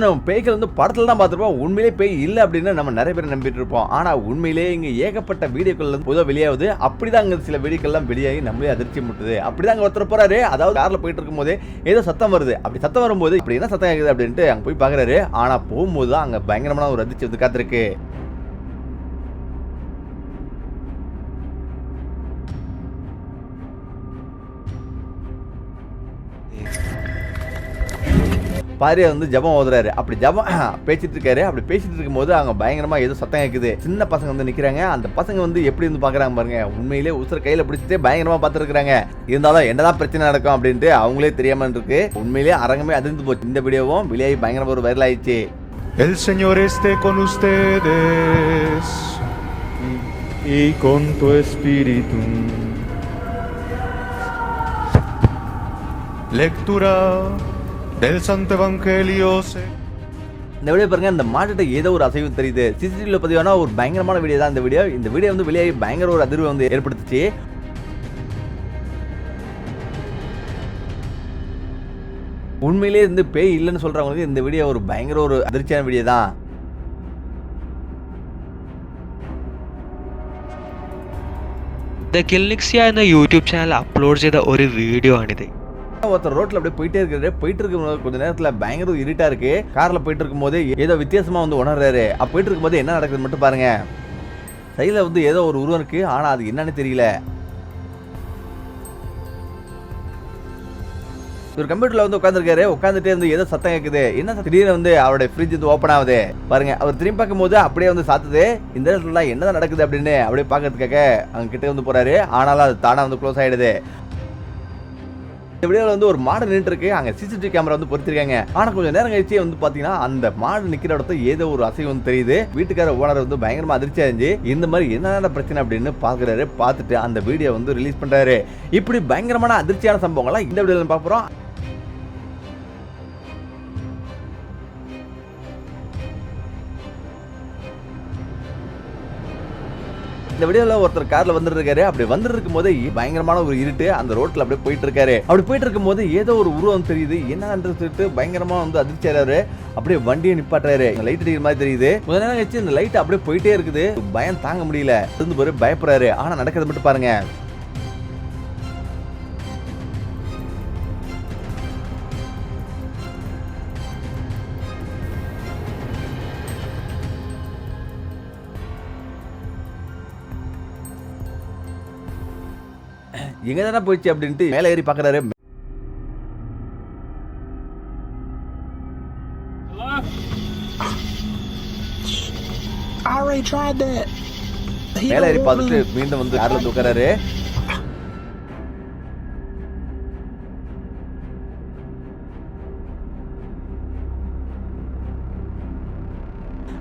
நம்ம பேய்கள் வந்து படத்தில் தான் பார்த்துருப்போம். உண்மையிலே பேய் இல்லை அப்படின்னு நம்ம நிறைய பேர் நம்பிட்டு இருப்போம். ஆனால் உண்மையிலே இங்கே ஏகப்பட்ட வீடியோக்கள் வந்து பொதுவாக வெளியாகுது. அப்படிதான் அங்கே சில வீடியோக்கள்லாம் வெளியாகி நம்மளே அதிர்ச்சி முட்டுது அப்படி தான் அங்கே ஒருத்தர் போகிறாரு அதாவது காரில் போயிட்டு இருக்கும்போது ஏதோ சத்தம் வருது. அப்படி சத்தம் வரும்போது இப்படி என்ன சத்தம் ஆகுது அப்படின்ட்டு அங்கே போய் பார்க்குறாரு. ஆனால் போகும்போது தான் அங்கே பயங்கரமான ஒரு அதிர்ச்சி வந்து காத்திருக்கு. பாரியார் வந்து ஜபம் ஓதுறாரு. அப்படி ஜபம் பேசிட்டு இருக்காரு அப்படி பேசிட்டு இருக்கும்போது அவங்க பயங்கரமா ஏதோ சத்தம் கேட்குது சின்ன பசங்க வந்து நிக்கிறாங்க. அந்த பசங்க வந்து எப்படி வந்து பாக்குறாங்க பாருங்க. உண்மையிலே உசுர கையில பிடிச்சிட்டு பயங்கரமா பார்த்துருக்காங்க இருந்தாலும் என்னதான் பிரச்சனை நடக்கும் அப்படின்ட்டு அவங்களே தெரியாம இருக்கு உண்மையிலே அரங்கமே அதிர்ந்து போச்சு. இந்த வீடியோவும் வெளியாகி பயங்கரமா ஒரு வைரல் ஆயிடுச்சு. El Señor esté con ustedes y con tu espíritu. Lectura del Santo Evangelio. se- இந்த வீடியோ பாருங்க இந்த மாட்டுட்ட ஏதோ ஒரு அசைவு தெரியுது சிசிடிவில பதிவான ஒரு பயங்கரமான வீடியோ தான் இந்த வீடியோ இந்த வீடியோ வந்து வெளியாகி பயங்கர ஒரு அதிர்வு வந்து ஏற்படுத்துச்சு உண்மையிலேயே இருந்து பேய் இல்லைன்னு சொல்றவங்களுக்கு இந்த வீடியோ ஒரு பயங்கர ஒரு அதிர்ச்சியான வீடியோ தான் ദ കിൽനിക്സിയ എന്ന യൂട്യൂബ് ചാനൽ അപ്ലോഡ് ചെയ്ത ഒരു വീഡിയോ ആണിത് ஒருத்தர் ரோட்ல அப்படியே போயிட்டே இருக்காரு. போயிட்டு இருக்கும் கொஞ்ச நேரத்துல பயங்கர இருட்டா இருக்கு. கார்ல போயிட்டு இருக்கும்போது ஏதோ வித்தியாசமா வந்து உணர்றாரு. அப்ப போயிட்டு இருக்கும்போது என்ன நடக்குது மட்டும் பாருங்க. சைடுல வந்து ஏதோ ஒரு உருவம் இருக்கு. ஆனா அது என்னன்னு தெரியல. ஒரு கம்ப்யூட்டர்ல வந்து உட்காந்துருக்காரு உட்காந்துட்டே இருந்து ஏதோ சத்தம் கேக்குது. என்ன திடீர்னு வந்து அவருடைய ஃப்ரிட்ஜ் வந்து ஓப்பன் ஆகுது. பாருங்க அவர் திரும்பி பார்க்கும்போது அப்படியே வந்து சாத்துது. இந்த இடத்துல என்னதான் நடக்குது அப்படின்னு அப்படியே பார்க்கறதுக்காக அவங்க கிட்ட வந்து போறாரு. ஆனாலும் அது தானா வந்து க்ளோஸ் ஆயிடுது. இந்த வீடியோவில் வந்து ஒரு மாடு நின்றுருக்கு அங்கே சிசிடிவி கேமரா வந்து பொறுத்திருக்காங்க ஆனால் கொஞ்சம் நேரம் கழிச்சு வந்து பார்த்தீங்கன்னா அந்த மாடு நிற்கிற இடத்துல ஏதோ ஒரு அசைவு வந்து தெரியுது. வீட்டுக்கார ஓனர் வந்து பயங்கரமாக அதிர்ச்சி அடைஞ்சு இந்த மாதிரி என்னென்ன பிரச்சனை அப்படின்னு பார்க்குறாரு பார்த்துட்டு அந்த வீடியோ வந்து ரிலீஸ் பண்ணுறாரு இப்படி பயங்கரமான அதிர்ச்சியான சம்பவங்கள்லாம் இந்த வீடியோவில் பார்க்குறோம் இந்த வீடியோல ஒருத்தர் கார்ல வந்துட்டு இருக்காரு அப்படி வந்துட்டு இருக்கும் போது பயங்கரமான ஒரு இருட்டு. அந்த ரோட்ல அப்படியே போயிட்டு இருக்காரு அப்படி போயிட்டு இருக்கும் போது ஏதோ ஒரு உருவம் தெரியுது. என்னன்றது சொல்லிட்டு பயங்கரமா வந்து அதிர்ச்சியாரு அப்படியே வண்டியை நிப்பாட்டுறாரு. லைட் அடிக்கிற மாதிரி தெரியுது. கொஞ்ச நேரம் கழிச்சு இந்த லைட் அப்படியே போயிட்டே இருக்குது. பயம் தாங்க முடியல. இருந்து போய் பயப்படுறாரு. ஆனா நடக்கிறது மட்டும் பாருங்க. எங்க தானே போயிடுச்சு அப்படின்ட்டு மேலே ஏறி. He மேலே ஏறி பார்த்துட்டு. மீண்டும் வந்து கார்ல வந்து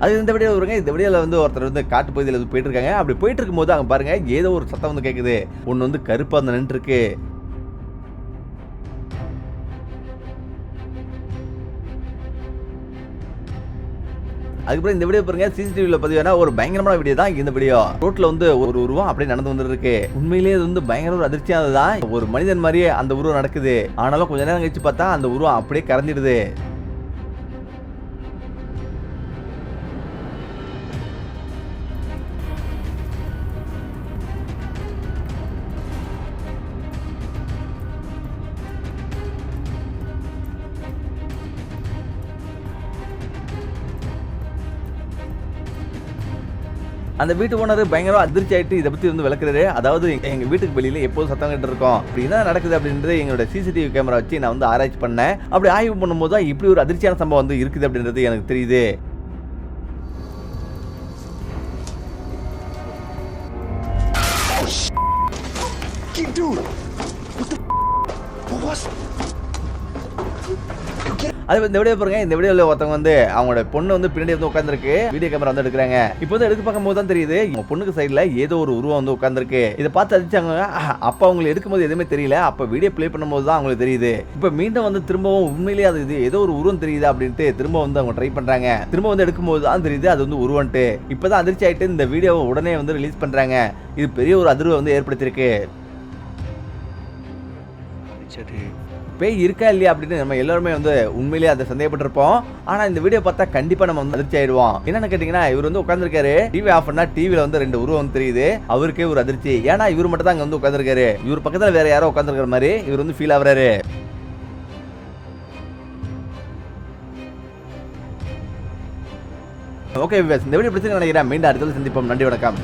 அது இந்த வீடியோ வருங்க இந்த வீடியோல வந்து ஒருத்தர் வந்து காட்டு பகுதியில் வந்து போயிட்டு இருக்காங்க அப்படி போயிட்டு இருக்கும்போது அங்கே பாருங்க ஏதோ ஒரு சத்தம் வந்து கேக்குது. ஒன்னு வந்து கருப்பா வந்து நின்று இருக்கு அதுக்கப்புறம் இந்த வீடியோ பாருங்க சிசிடிவில பதிவான ஒரு பயங்கரமான வீடியோ தான் இந்த வீடியோ. ரோட்ல வந்து ஒரு உருவம் அப்படியே நடந்து வந்துட்டு இருக்கு உண்மையிலேயே இது வந்து பயங்கர ஒரு அதிர்ச்சியானது தான் ஒரு மனிதன் மாதிரியே அந்த உருவம் நடக்குது. ஆனாலும் கொஞ்ச நேரம் கழிச்சு பார்த்தா அந்த உருவம் அப்படியே கறந்துடுது அந்த வீட்டு ஓனர் பயங்கரமாக அதிர்ச்சி ஆகிட்டு இதை பற்றி வந்து விளக்குறாரு அதாவது எங்கள் வீட்டுக்கு வெளியில் எப்போதும் சத்தம் கிட்ட இருக்கோம் அப்படி நடக்குது அப்படின்றது எங்களோட சிசிடிவி கேமரா வச்சு நான் வந்து ஆராய்ச்சி பண்ணேன் அப்படி ஆய்வு பண்ணும்போது தான் இப்படி ஒரு அதிர்ச்சியான சம்பவம் வந்து இருக்குது அப்படின்றது எனக்கு தெரியுது Dude, what the? What was? அது இந்த வீடியோ பாருங்க இந்த வீடியோவில் ஒருத்தவங்க வந்து அவங்களோட பொண்ணு வந்து பின்னாடி வந்து உட்காந்துருக்கு வீடியோ கேமரா வந்து எடுக்கிறாங்க. இப்போ வந்து எடுக்க பார்க்கும்போது தான் தெரியுது உங்க பொண்ணுக்கு சைடில் ஏதோ ஒரு உருவம் வந்து உட்காந்துருக்கு இதை பார்த்து அதிச்சாங்க அப்போ அவங்களுக்கு எடுக்கும்போது எதுவுமே தெரியல. அப்போ வீடியோ ப்ளே பண்ணும்போது தான் அவங்களுக்கு தெரியுது. இப்போ மீண்டும் வந்து திரும்பவும் உண்மையிலேயே அது இது ஏதோ ஒரு உருவம் தெரியுது அப்படின்ட்டு திரும்ப வந்து அவங்க ட்ரை பண்ணுறாங்க திரும்ப வந்து எடுக்கும்போது தான் தெரியுது அது வந்து உருவன்ட்டு இப்போ தான் அதிர்ச்சி ஆகிட்டு இந்த வீடியோவை உடனே வந்து ரிலீஸ் பண்ணுறாங்க இது பெரிய ஒரு அதிர்வை வந்து ஏற்படுத்தியிருக்கு. சரி பேய் இருக்கா இல்லையா அப்படின்னு நம்ம எல்லாருமே வந்து உண்மையிலேயே அதை சந்தேகப்பட்டிருப்போம். ஆனா இந்த வீடியோ பார்த்தா கண்டிப்பா நம்ம வந்து அதிர்ச்சி ஆயிடுவோம். என்னன்னு கேட்டீங்கன்னா இவர் வந்து உட்காந்துருக்காரு டிவி ஆஃப் பண்ணா டிவியில வந்து ரெண்டு உருவம் தெரியுது. அவருக்கே ஒரு அதிர்ச்சி. ஏன்னா இவர் மட்டும் தான் அங்க வந்து உட்காந்துருக்காரு இவர் பக்கத்துல வேற யாரோ உட்காந்துருக்கிற மாதிரி இவர் வந்து ஃபீல் ஆகுறாரு. ஓகே இந்த வீடியோ பிடிச்சிருக்கேன் நினைக்கிறேன். மீண்டும் அடுத்தது சந்திப்போம். நன்றி வணக்கம்.